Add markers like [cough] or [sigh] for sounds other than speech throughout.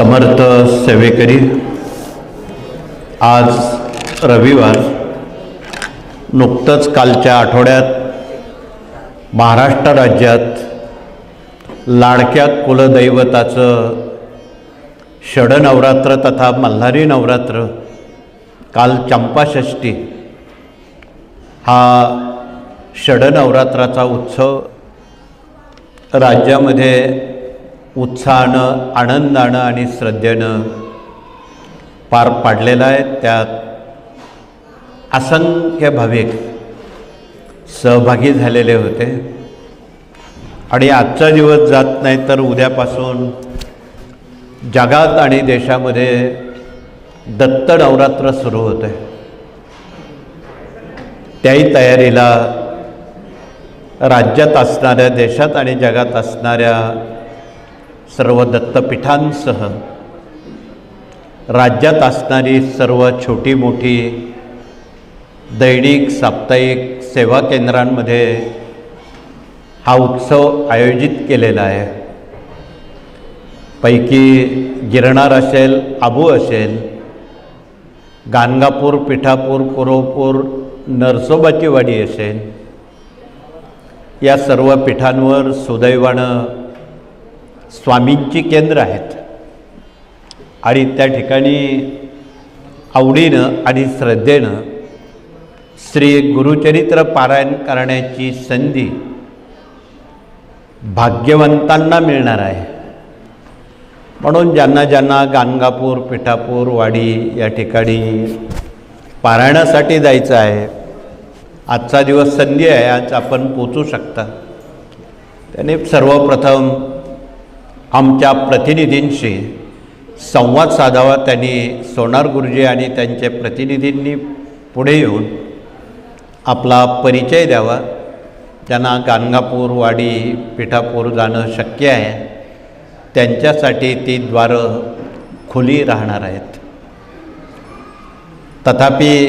समर्थ सेवेकरी आज रविवार नुकतंच कालच्या आठवड्यात महाराष्ट्र राज्यात लाडक्या कुलदैवताचं षडनवरात्र तथा मल्हारी नवरात्र काल चंपाषष्ठी हा षडनवरात्राचा उत्सव राज्यामध्ये उत्साहानं आनंदानं आणि श्रद्धेनं पार पाडलेला आहे त्यात असंख्य भाविक सहभागी झालेले होते. आणि आजचा दिवस जात नाही तर उद्यापासून जगात आणि देशामध्ये दत्त नवरात्र सुरू होते. त्याही तयारीला राज्यात असणाऱ्या देशात आणि जगात असणाऱ्या सर्व दत्तपीठांसह राज्यात असणारी सर्व छोटी मोठी दैनिक साप्ताहिक सेवा केंद्रांमध्ये हा उत्सव आयोजित केलेला आहे. पैकी गिरणार असेल आबू असेल गाणगापूर पिठापूर कुरोपूर नरसोबाची वाडी असेल या सर्व पीठांवर सुदैवानं स्वामींची केंद्र आहेत. आणि त्या ठिकाणी आवडीनं आणि श्रद्धेनं श्री गुरुचरित्र पारायण करण्याची संधी भाग्यवंतांना मिळणार आहे. म्हणून ज्यांना ज्यांना गाणगापूर पिठापूर वाडी या ठिकाणी पारायणासाठी जायचं आहे आजचा दिवस संधी आहे आज आपण पोचू शकता. त्याने सर्वप्रथम आमच्या प्रतिनिधींशी संवाद साधावा त्यांनी सोनार गुरुजी आणि त्यांचे प्रतिनिधींनी पुढे येऊन आपला परिचय द्यावा. त्यांना गाणगापूर वाडी पिठापूर जाणं शक्य आहे त्यांच्यासाठी ती द्वारं खुली राहणार आहेत. तथापि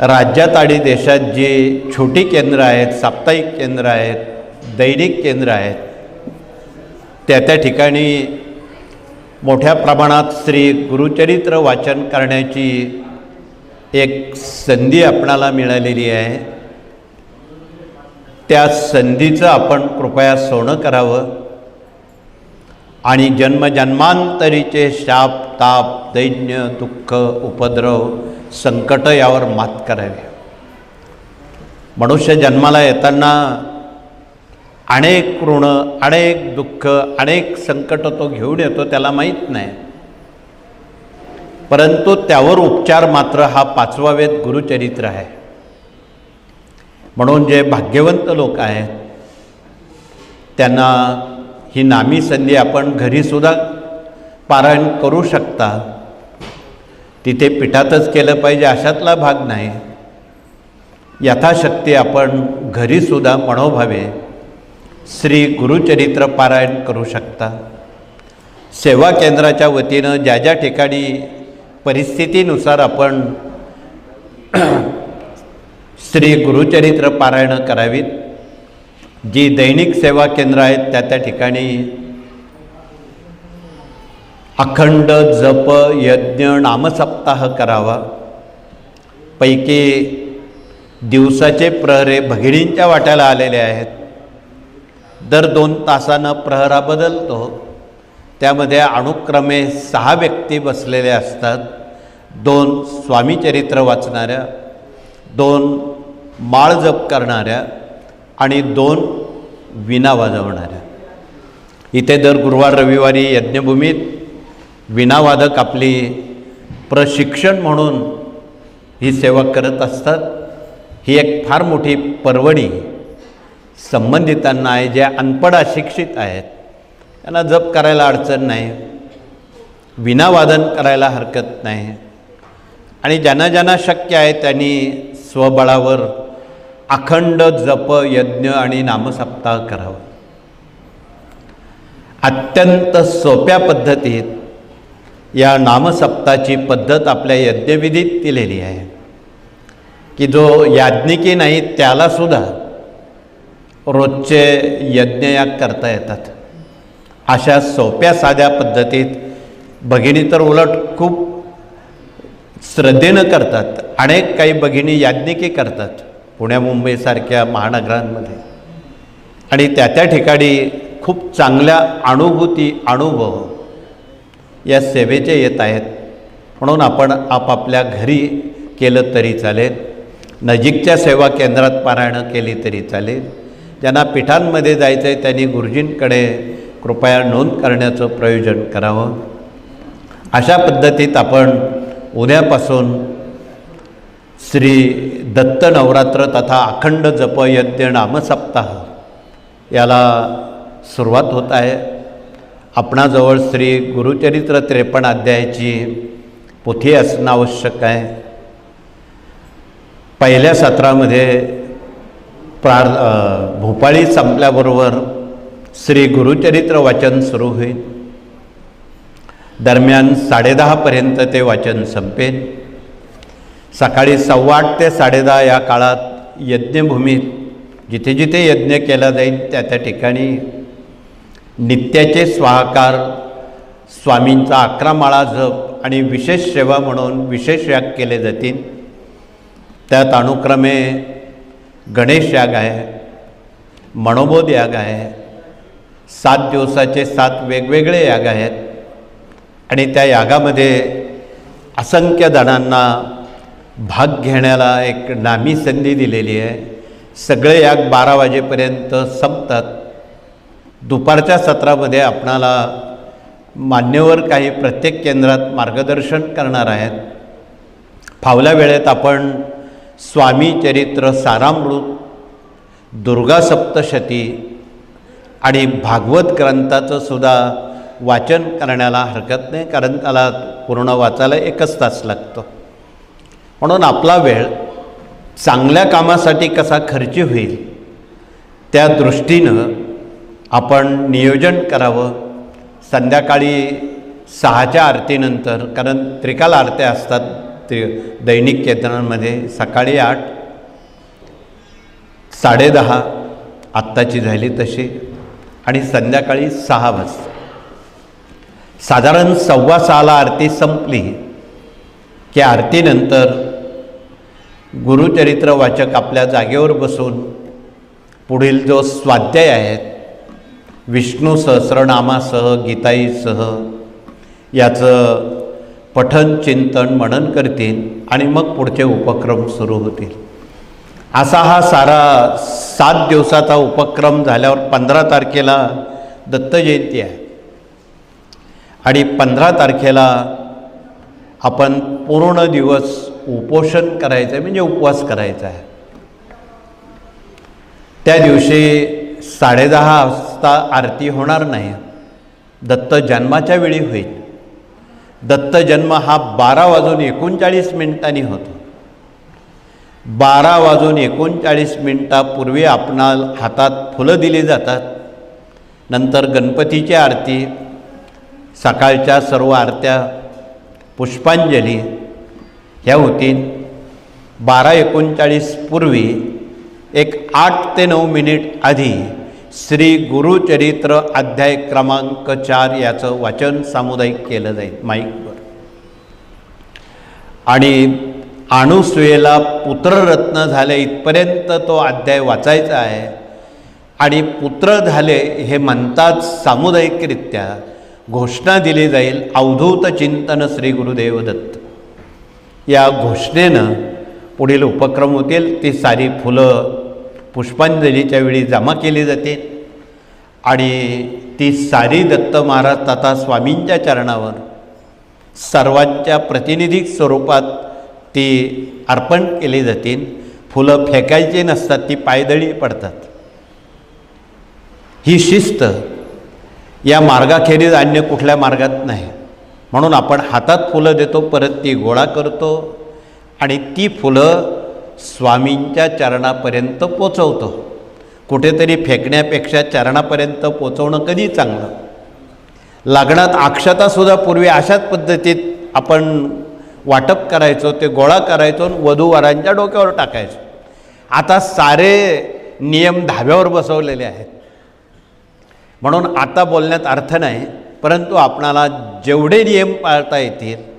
राज्यात आणि देशात जी छोटी केंद्र आहेत साप्ताहिक केंद्र आहेत दैनिक केंद्र आहेत त्या त्या ठिकाणी मोठ्या प्रमाणात श्री गुरुचरित्र वाचन करण्याची एक संधी आपणाला मिळालेली आहे. त्या संधीचं आपण कृपया सोनं करावं. आणि जन्मजन्मांतरीचे शाप ताप दैन्य दुःख उपद्रव संकट यावर मात करावे. मनुष्य जन्माला येताना अनेक ऋण अनेक दुःख अनेक संकट तो घेऊन येतो त्याला माहीत नाही. परंतु त्यावर उपचार मात्र हा पाचवा वेद गुरुचरित्र आहे. म्हणून जे भाग्यवंत लोक आहेत त्यांना ही नामी संधी आपण घरीसुद्धा पारायण करू शकता. तिथे पिठातच केलं पाहिजे अशातला भाग नाही. यथाशक्ती आपण घरीसुद्धा मनोभावे श्री गुरुचरित्र पारायण करू शकता. सेवा केंद्राच्या वतीनं ज्या ज्या ठिकाणी परिस्थितीनुसार आपण [clears throat] श्री गुरुचरित्र पारायणं करावीत जी दैनिक सेवा केंद्र आहेत त्या त्या ठिकाणी अखंड जप यज्ञ नामसप्ताह करावा. पैकी दिवसाचे प्रहरे भगिनींच्या वाट्याला आलेले आहेत. दर दोन तासानं प्रहरा बदलतो. त्यामध्ये अनुक्रमे सहा व्यक्ती बसलेल्या असतात. दोन स्वामीचरित्र वाचणाऱ्या दोन माळ जप करणाऱ्या आणि दोन विना वाजवणाऱ्या. इथे दर गुरुवार रविवारी यज्ञभूमीत विनावादक आपली प्रशिक्षण म्हणून ही सेवा करत असतात. ही एक फार मोठी पर्वणी संबंधितांना आहे जे अनपड अशिक्षित आहेत त्यांना जप करायला अडचण नाही विनावादन करायला हरकत नाही. आणि ज्यांना ज्यांना शक्य आहे त्यांनी स्वबळावर अखंड जप यज्ञ आणि नामसप्ताह करावं. अत्यंत सोप्या पद्धतीत या नामसप्ताची पद्धत आपल्या यज्ञविधीत दिलेली आहे. की जो याज्ञिकी नाही त्यालासुद्धा रोजचे यज्ञ या करता येतात. अशा सोप्या साध्या पद्धतीत भगिनी तर उलट खूप श्रद्धेनं करतात. अनेक काही भगिनी याज्ञिकी करतात पुण्या मुंबईसारख्या महानगरांमध्ये. आणि त्या त्या ठिकाणी खूप चांगल्या अनुभूती अनुभव या सेवेचे येत आहेत. म्हणून आपण आपापल्या घरी केलं तरी चालेल. नजीकच्या सेवा केंद्रात पारायणं केली तरी चालेल. ज्यांना पीठांमध्ये जायचं आहे त्यांनी गुरुजींकडे कृपया नोंद करण्याचं प्रयोजन करावं. अशा पद्धतीत आपण उद्यापासून श्री दत्त नवरात्र तथा अखंड जप यज्ञ नामसप्ताह याला सुरुवात होत आहे. आपणाजवळ श्री गुरुचरित्र त्रेपन्न अध्यायाची पोथी असणं आवश्यक आहे. पहिल्या सत्रामध्ये प्रार भोपाळी संपल्याबरोबर श्री गुरुचरित्र वाचन सुरू होईल. दरम्यान साडेदहापर्यंत ते वाचन संपेल. सकाळी सव्वा आठ ते साडेदहा या काळात यज्ञभूमीत जिथे जिथे यज्ञ केला जाईल त्या त्या ठिकाणी नित्याचे स्वाहाकार स्वामींचा अकरा माळा जप आणि विशेष सेवा म्हणून विशेष याग केले जातील. त्यात अनुक्रमे गणेश याग आहे मनोबोध याग आहे सात दिवसाचे सात वेगवेगळे याग आहेत. आणि त्या यागामध्ये असंख्य जणांना भाग घेण्याला एक नामी संधी दिलेली आहे. सगळे याग बारा वाजेपर्यंत संपतात. दुपारच्या सत्रामध्ये आपणाला मान्यवर काही प्रत्येक केंद्रात मार्गदर्शन करणार आहेत. फावल्या वेळेत आपण स्वामी चरित्र सारामृत दुर्गा सप्तशती आणि भागवत ग्रंथाचं सुद्धा वाचन करण्याला हरकत नाही कारण त्याला पूर्ण वाचायला एकच तास लागतो. म्हणून आपला वेळ चांगल्या कामासाठी कसा खर्ची होईल त्या दृष्टीनं आपण नियोजन करावं. संध्याकाळी सहाच्या आरतीनंतर कारण त्रिकाल आरत्या असतात ते दैनिक केतनांमध्ये सकाळी आठ साडेदहा आत्ताची झाली तशी आणि संध्याकाळी सहा वाजता. साधारण सव्वा सहाला आरती संपली की आरतीनंतर गुरुचरित्र वाचक आपल्या जागेवर बसून पुढील जो स्वाध्याय आहेत विष्णू सहस्रनामासह गीताईसह याचं पठन चिंतन मनन करतील आणि मग पुढचे उपक्रम सुरू होतील. असा हा सारा सात दिवसाचा उपक्रम झाल्यावर पंधरा तारखेला दत्त जयंती आहे. आणि पंधरा तारखेला आपण पूर्ण दिवस उपोषण करायचं आहे म्हणजे उपवास करायचा आहे. त्या दिवशी साडेदहा वाजता आरती होणार नाही. दत्त जन्माच्या वेळी होईल. दत्त जन्म हा बारा वाजून एकोणचाळीस मिनिटांनी होतो. बारा वाजून एकोणचाळीस मिनिटापूर्वी आपणा हातात फुलं दिली जातात. नंतर गणपतीची आरती सकाळच्या सर्व आरत्या पुष्पांजली ह्या होतील. बारा एकोणचाळीस पूर्वी एक आठ ते नऊ मिनिट आधी श्री गुरुचरित्र अध्याय क्रमांक चार याचं वाचन सामुदायिक केलं जाईल माईकवर. आणि अणुसुयेला पुत्ररत्न झाले इथपर्यंत तो अध्याय वाचायचा आहे. आणि पुत्र झाले हे म्हणतात सामुदायिकरित्या. घोषणा दिली जाईल अवधूत चिंतन श्री गुरुदेव दत्त या घोषणेनं पुढील उपक्रम होतील. ती सारी फुलं पुष्पांजलीच्या वेळी जमा केली जाते. आणि ती सारी दत्त महाराज तथा स्वामींच्या चरणावर सर्वांच्या प्रतिनिधिक स्वरूपात ती अर्पण केली जातील फुलं फेकायची नसतात ती पायदळी पडतात. ही शिस्त या मार्गाखेरीज अन्य कुठल्या मार्गात नाही. म्हणून आपण हातात फुलं देतो परत ती गोळा करतो. आणि ती फुलं स्वामींच्या चरणापर्यंत पोचवतो. कुठेतरी फेकण्यापेक्षा चरणापर्यंत पोचवणं कधी चांगलं? लग्नात अक्षतासुद्धा पूर्वी अशाच पद्धतीत आपण वाटप करायचो ते गोळा करायचो आणि वधूवरांच्या डोक्यावर टाकायचो. आता सारे नियम धाब्यावर बसवलेले आहेत. म्हणून आता बोलण्यात अर्थ नाही परंतु आपणाला जेवढे नियम पाळता येतील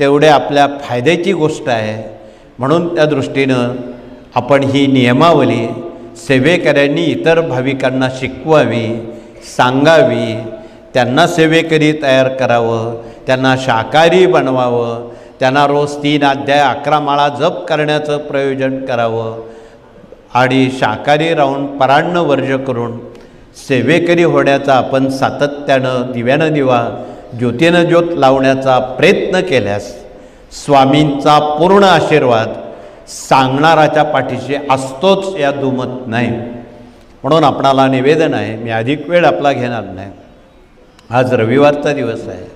तेवढे आपल्या फायद्याची गोष्ट आहे. म्हणून त्या दृष्टीनं आपण ही नियमावली सेवेकऱ्यांनी इतर भाविकांना शिकवावी सांगावी त्यांना सेवेकरी तयार करावं त्यांना शाकाहारी बनवावं त्यांना रोज तीन अध्याय अकरा माळा जप करण्याचं प्रयोजन करावं आणि शाकाहारी राहून परान्न वर्ज करून सेवेकरी होण्याचा आपण सातत्यानं दिव्यानं दिवा ज्योतीनं ज्योत लावण्याचा प्रयत्न केल्यास स्वामींचा पूर्ण आशीर्वाद सांगणाराच्या पाठीशी असतोच या दुमत नाही. म्हणून आपणाला निवेदन आहे मी अधिक वेळ आपला घेणार नाही. आज रविवारचा दिवस आहे.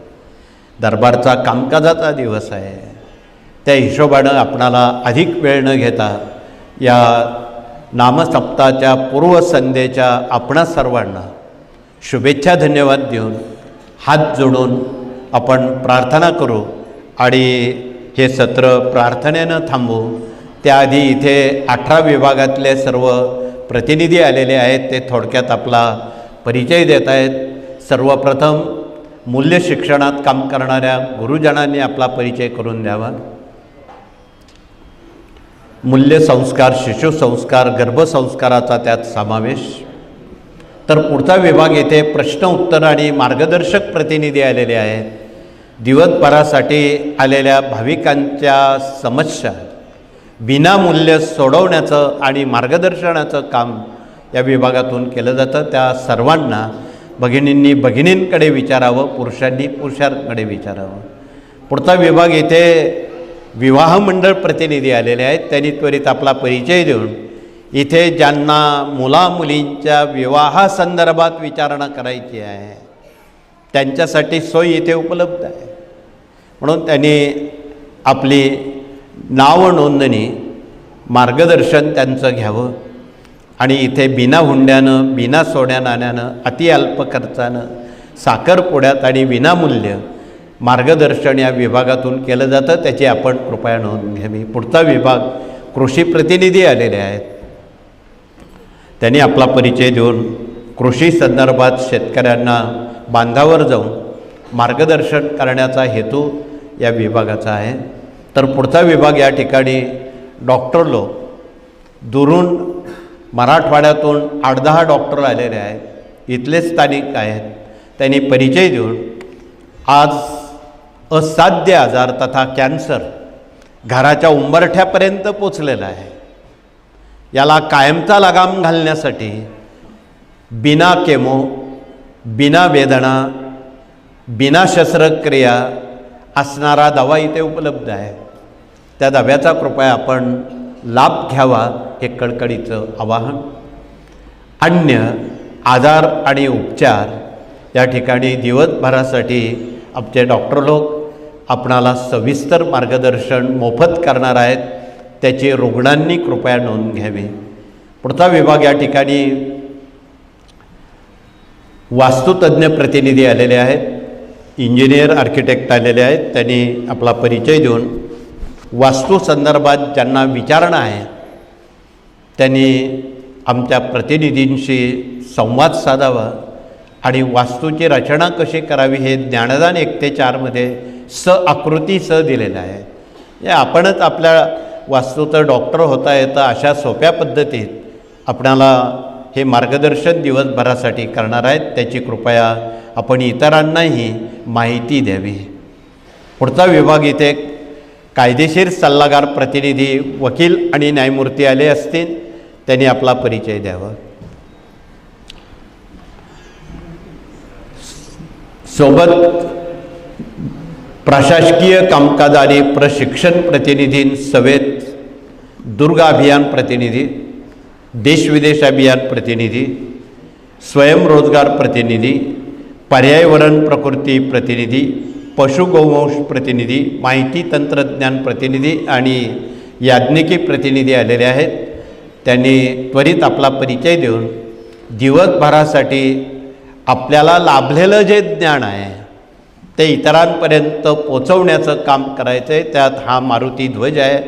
दरबारचा कामकाजाचा दिवस आहे. त्या हिशोबानं आपणाला अधिक वेळ न घेता या नामसप्ताच्या पूर्वसंध्येच्या आपणा सर्वांना शुभेच्छा धन्यवाद देऊन हात जोडून आपण प्रार्थना करू. आणि हे सत्र प्रार्थनेनं थांबू त्याआधी इथे अठरा विभागातले सर्व प्रतिनिधी आलेले आहेत ते थोडक्यात आपला परिचय देत आहेत. सर्वप्रथम मूल्य शिक्षणात काम करणाऱ्या गुरुजनांनी आपला परिचय करून द्यावा. मूल्यसंस्कार शिशुसंस्कार गर्भसंस्काराचा त्यात समावेश. तर पुढचा विभाग येथे प्रश्न उत्तर आणि मार्गदर्शक प्रतिनिधी आलेले आहेत. दिवसभरासाठी आलेल्या भाविकांच्या समस्या विनामूल्य सोडवण्याचं आणि मार्गदर्शनाचं काम या विभागातून केलं जातं. त्या सर्वांना भगिनींनी भगिनींकडे विचारावं पुरुषांनी पुरुषांकडे विचारावं. पुढचा विभाग येथे विवाह मंडळ प्रतिनिधी आलेले आहेत. त्यांनी त्वरित आपला परिचय देऊन इथे ज्यांना मुलामुलींच्या विवाहासंदर्भात विचारणा करायची आहे त्यांच्यासाठी सोय इथे उपलब्ध आहे. म्हणून त्यांनी आपली नाव नोंदणी मार्गदर्शन त्यांचं घ्यावं. आणि इथे बिना हुंड्यानं बिना सोड्या नाण्यानं अतिअल्प खर्चानं साखरपुड्यात आणि विनामूल्य मार्गदर्शन या विभागातून केलं जातं. त्याची आपण कृपया नोंद घ्यावी पुढचा विभाग कृषी प्रतिनिधी आलेले आहेत. त्यांनी आपला परिचय देऊन कृषी संदर्भात शेतकऱ्यांना बांधावर जाऊन मार्गदर्शन करण्याचा हेतू या विभागाचा आहे. तर पुढचा विभाग या ठिकाणी डॉक्टर लोक दुरून मराठवाड्यातून आठ दहा डॉक्टर आलेले आहेत. इथले स्थानिक आहेत. त्यांनी परिचय देऊन आज असाध्य आजार तथा कॅन्सर घराच्या उंबरठ्यापर्यंत पोचलेला आहे. याला कायमचा लगाम घालण्यासाठी बिना केमो बिना वेदना बिना शस्त्रक्रिया असणारा दवा इथे उपलब्ध आहे. त्या दव्याचा कृपया आपण लाभ घ्यावा हे कळकळीचं आवाहन. अन्य आजार आणि उपचार या ठिकाणी दिवसभरासाठी आमचे डॉक्टर लोक आपणाला सविस्तर मार्गदर्शन मोफत करणार आहेत. त्याची रुग्णांनी कृपया नोंद घ्यावी. पुढचा विभाग या ठिकाणी वास्तुतज्ञ प्रतिनिधी आलेले आहेत. इंजिनियर आर्किटेक्ट आलेले आहेत. त्यांनी आपला परिचय देऊन वास्तू संदर्भात ज्यांना विचारणा आहे त्यांनी आमच्या प्रतिनिधींशी संवाद साधावा आणि वास्तूची रचना कशी करावी हे ज्ञानदान एक ते चारमध्ये स आकृती स दिलेलं आहे. आपणच आपल्या वास्तूचं डॉक्टर होता येतं अशा सोप्या पद्धतीत आपणाला हे मार्गदर्शन दिवसभरासाठी करणार आहेत. त्याची कृपया आपण इतरांनाही माहिती द्यावी. पुढचा विभाग इथे कायदेशीर सल्लागार प्रतिनिधी वकील आणि न्यायमूर्ती आले असतील. त्यांनी आपला परिचय द्यावा. सोबत प्रशासकीय कामकाज आणि प्रशिक्षण प्रतिनिधीं सभेत दुर्ग अभियान प्रतिनिधी देशविदेश अभियान प्रतिनिधी स्वयंरोजगार प्रतिनिधी पर्यावरण प्रकृती प्रतिनिधी पशुगोवंश प्रतिनिधी माहिती तंत्रज्ञान प्रतिनिधी आणि याज्ञिकी प्रतिनिधी आलेले आहेत. त्यांनी त्वरित आपला परिचय देऊन दिवसभरासाठी आपल्याला लाभलेलं जे ज्ञान आहे ते इतरांपर्यंत पोचवण्याचं काम करायचं आहे त्यात हा मारुती ध्वज आहे.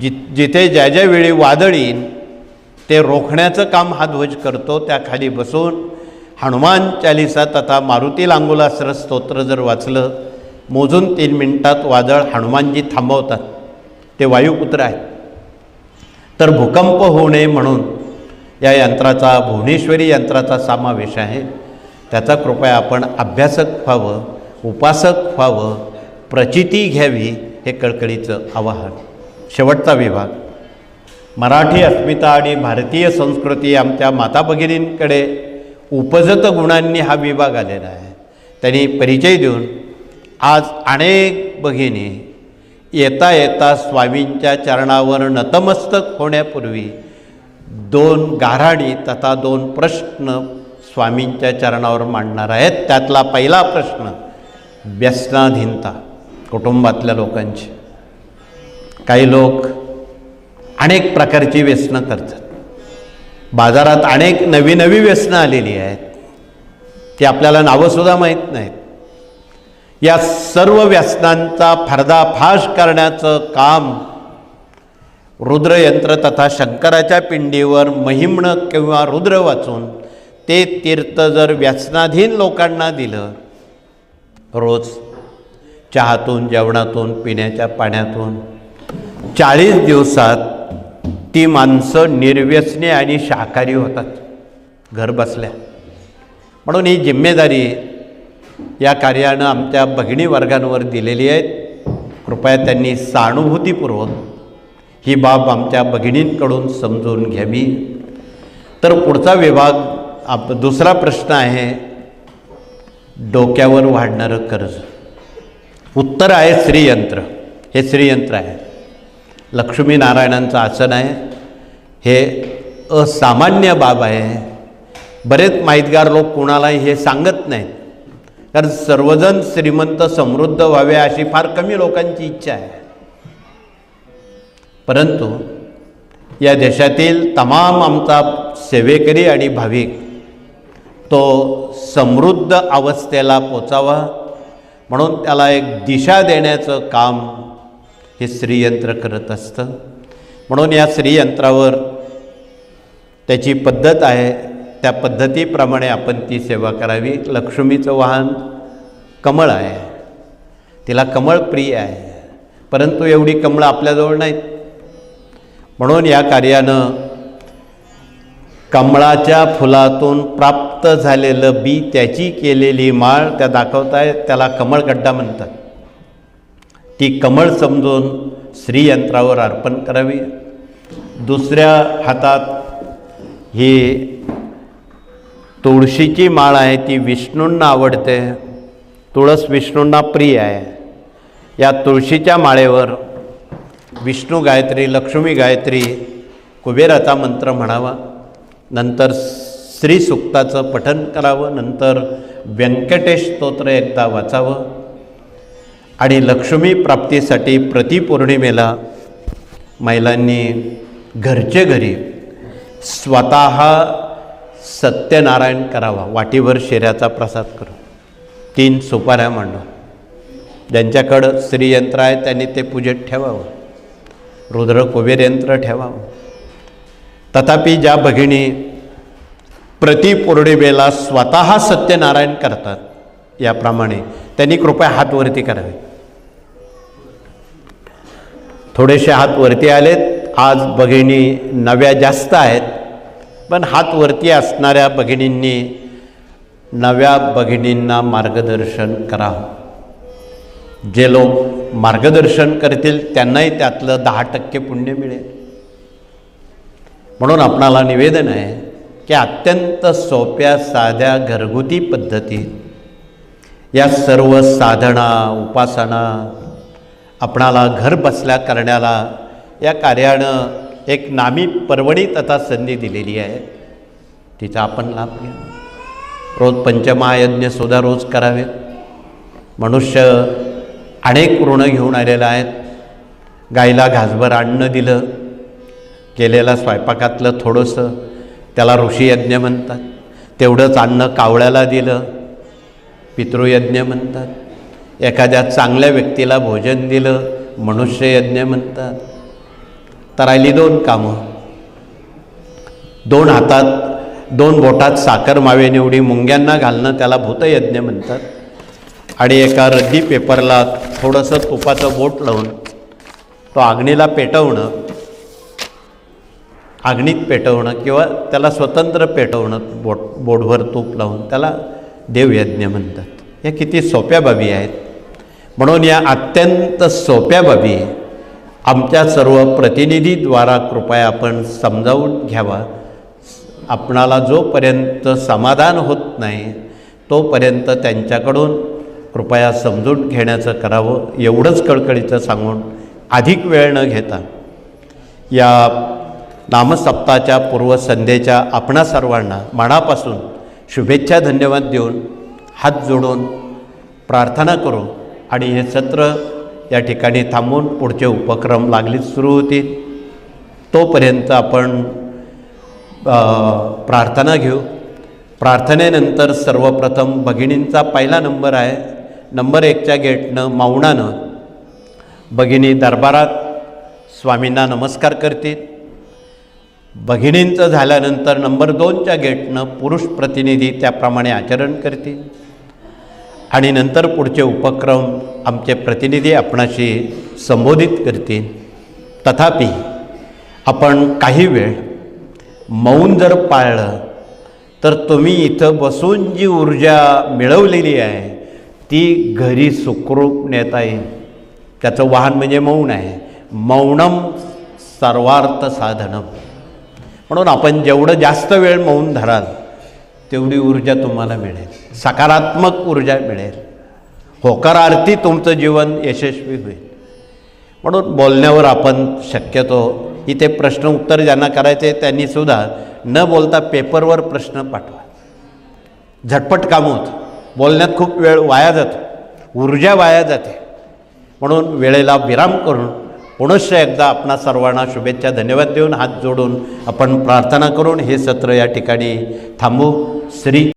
जि जिथे ज्या ज्यावेळी वादळ येईन ते रोखण्याचं काम हा ध्वज करतो त्याखाली बसून हनुमान चालिसा तथा मारुती लांगुलास्त्र स्तोत्र जर वाचलं मोजून तीन मिनटात वादळ हनुमानजी थांबवतात. ते वायुपुत्र आहेत. तर भूकंप होऊ नये म्हणून या यंत्राचा भुवनेश्वरी यंत्राचा समावेश आहे. त्याचा कृपया आपण अभ्यासक व्हावं उपासक व्हावं प्रचिती घ्यावी हे कळकळीचं आवाहन. शेवटचा विभाग. मराठी अस्मिता आणि भारतीय संस्कृती आमच्या माता भगिनींकडे उपजत गुणांनी हा विभाग आलेला आहे. त्यांनी परिचय देऊन आज अनेक भगिनी येता येता स्वामींच्या चरणावर नतमस्तक होण्यापूर्वी दोन गाराणी तथा दोन प्रश्न स्वामींच्या चरणावर मांडणार आहेत. त्यातला पहिला प्रश्न व्यसनाधीनता कुटुंबातल्या लोकांची. काही लोक अनेक प्रकारची व्यसनं करतात. बाजारात अनेक नवी नवी व्यसनं आलेली आहेत. ती आपल्याला नावंसुद्धा माहीत नाहीत. या सर्व व्यसनांचा पर्दाफाश करण्याचं काम रुद्रयंत्र तथा शंकराच्या पिंडीवर महिमणं किंवा रुद्र वाचून ते तीर्थ जर व्यसनाधीन लोकांना दिलं रोज चहातून जेवणातून पिण्याच्या पाण्यातून चाळीस दिवसात ती माणसं निर्व्यसने आणि शाकाहारी होतात. घर बसल्या. म्हणून ही जिम्मेदारी या कार्यानं आमच्या भगिनी वर्गांवर दिलेली आहे. कृपया त्यांनी सहानुभूतीपूर्वक ही बाब आमच्या भगिनींकडून समजून घ्यावी. तर पुढचा विभाग आप दुसरा प्रश्न आहे डोक्यावर वाढणारं कर्ज. उत्तर आहे श्रीयंत्र. हे श्रीयंत्र आहे. लक्ष्मीनारायणांचं आसन आहे. हे असामान्य बाब आहे. बरेच माहितगार लोक कुणालाही हे सांगत नाहीत. कारण सर्वजण श्रीमंत समृद्ध व्हावे अशी फार कमी लोकांची इच्छा आहे. परंतु या देशातील तमाम आमचा सेवेकरी आणि भाविक तो समृद्ध अवस्थेला पोचावा म्हणून त्याला एक दिशा देण्याचं काम हे स्त्रीयंत्र करत असतं. म्हणून या स्त्रीयंत्रावर त्याची पद्धत आहे. त्या पद्धतीप्रमाणे आपण ती सेवा करावी. लक्ष्मीचं वाहन कमळ आहे. तिला कमळ प्रिय आहे. परंतु एवढी कमळं आपल्याजवळ नाहीत. म्हणून या कार्यानं कमळाच्या फुलातून प्राप्त झालेलं बी त्याची केलेली माळ त्या दाखवतायत. त्याला कमळगड्डा म्हणतात. ती कमळ समजून श्रीयंत्रावर अर्पण करावी. दुसऱ्या हातात ही तुळशीची माळ आहे ती विष्णूंना आवडते. तुळस विष्णूंना प्रिय आहे. या तुळशीच्या माळेवर विष्णू गायत्री लक्ष्मी गायत्री कुबेराचा मंत्र म्हणावा. नंतर श्रीसुक्ताचं पठन करावं. नंतर व्यंकटेश स्तोत्र एकदा वाचावं. आणि लक्ष्मी प्राप्तीसाठी प्रतिपौर्णिमेला महिलांनी घरचे घरी स्वतः सत्यनारायण करावा वाटीभर शेऱ्याचा प्रसाद करू तीन सुपाऱ्या मांडू ज्यांच्याकडं श्रीयंत्र आहे त्यांनी ते पूजेत ठेवावं. रुद्र कुबेर यंत्र ठेवावं. तथापि ज्या भगिनी प्रतिपौर्णिमेला स्वतः सत्यनारायण करतात याप्रमाणे. त्यांनी कृपया हात वरती करावे. थोडेसे हात वरती आलेत. आज भगिनी नव्या जास्त आहेत. पण हात वरती असणाऱ्या भगिनींनी नव्या भगिनींना मार्गदर्शन करावं. जे लोक मार्गदर्शन करतील त्यांनाही त्यातलं दहा टक्के पुण्य मिळेल. म्हणून आपणाला निवेदन आहे की अत्यंत सोप्या साध्या घरगुती पद्धतीत या सर्व साधना उपासना आपणाला घर बसल्या करण्याला या कार्यानं एक नामी परवडी तथा संधी दिलेली आहे. तिचा आपण लाभ घ्या. रोज पंचमहायज्ञसुद्धा रोज करावेत. मनुष्य अनेक ऋणं घेऊन आलेलं आहेत. गाईला घासभर अन्न दिलं केलेल्या स्वयंपाकातलं थोडंसं त्याला ऋषीयज्ञ म्हणतात. तेवढंच अन्न कावळ्याला दिलं पितृयज्ञ म्हणतात. एखाद्या चांगल्या व्यक्तीला भोजन दिलं मनुष्ययज्ञ म्हणतात. तर राहिली दोन कामं. दोन हातात दोन बोटात साखर मावे निवडी मुंग्यांना घालणं त्याला भूतयज्ञ म्हणतात. आणि एका रद्दी पेपरला थोडंसं तुपाचं बोट लावून तो आग्नीला पेटवणं आग्नीत पेटवणं किंवा त्याला स्वतंत्र पेटवणं बोट बोटभर तूप लावून त्याला देवयज्ञ म्हणतात. या किती सोप्या बाबी आहेत. म्हणून या अत्यंत सोप्या बाबी आमच्या सर्व प्रतिनिधीद्वारा कृपया आपण समजावून घ्यावा. आपणाला जोपर्यंत समाधान होत नाही तोपर्यंत त्यांच्याकडून कृपया समजून घेण्याचं करावं एवढंच कळकळीचं सांगून अधिक वेळ न घेता या नामसप्ताच्या पूर्वसंध्येच्या आपणा सर्वांना मनापासून शुभेच्छा धन्यवाद देऊन हात जोडून प्रार्थना करू आणि हे सत्र या ठिकाणी थांबून पुढचे उपक्रम लागलीच सुरू होतील. तोपर्यंत आपण प्रार्थना घेऊ. प्रार्थनेनंतर सर्वप्रथम भगिनींचा पहिला नंबर आहे. नंबर एकच्या गेटनं मौनानं भगिनी दरबारात स्वामींना नमस्कार करतील. भगिनींचं झाल्यानंतर नंबर दोनच्या गेटनं पुरुष प्रतिनिधी त्याप्रमाणे आचरण करतील. आणि नंतर पुढचे उपक्रम आमचे प्रतिनिधी आपणाशी संबोधित करतील. तथापि आपण काही वेळ मौन जर पाळलं तर तुम्ही इथं बसून जी ऊर्जा मिळवलेली आहे ती घरी सुखरूप नेता येईल. त्याचं वाहन म्हणजे मौन आहे. मौनम सर्वार्थ साधनम. म्हणून आपण जेवढं जास्त वेळ मौन धराल तेवढी ऊर्जा तुम्हाला मिळेल. सकारात्मक ऊर्जा मिळेल. होकारार्थी तुमचं जीवन यशस्वी होईल. म्हणून बोलण्यावर आपण शक्यतो इथे प्रश्न उत्तर ज्यांना करायचे त्यांनी सुद्धा न बोलता पेपरवर प्रश्न पाठवा. झटपट काम होतं. बोलण्यात खूप वेळ वाया जातो. ऊर्जा वाया जाते. म्हणून वेळेला विराम करून पुनश्च एकदा आपणा सर्वांना शुभेच्छा धन्यवाद देऊन हात जोडून आपण प्रार्थना करून हे सत्र या ठिकाणी थांबू. श्री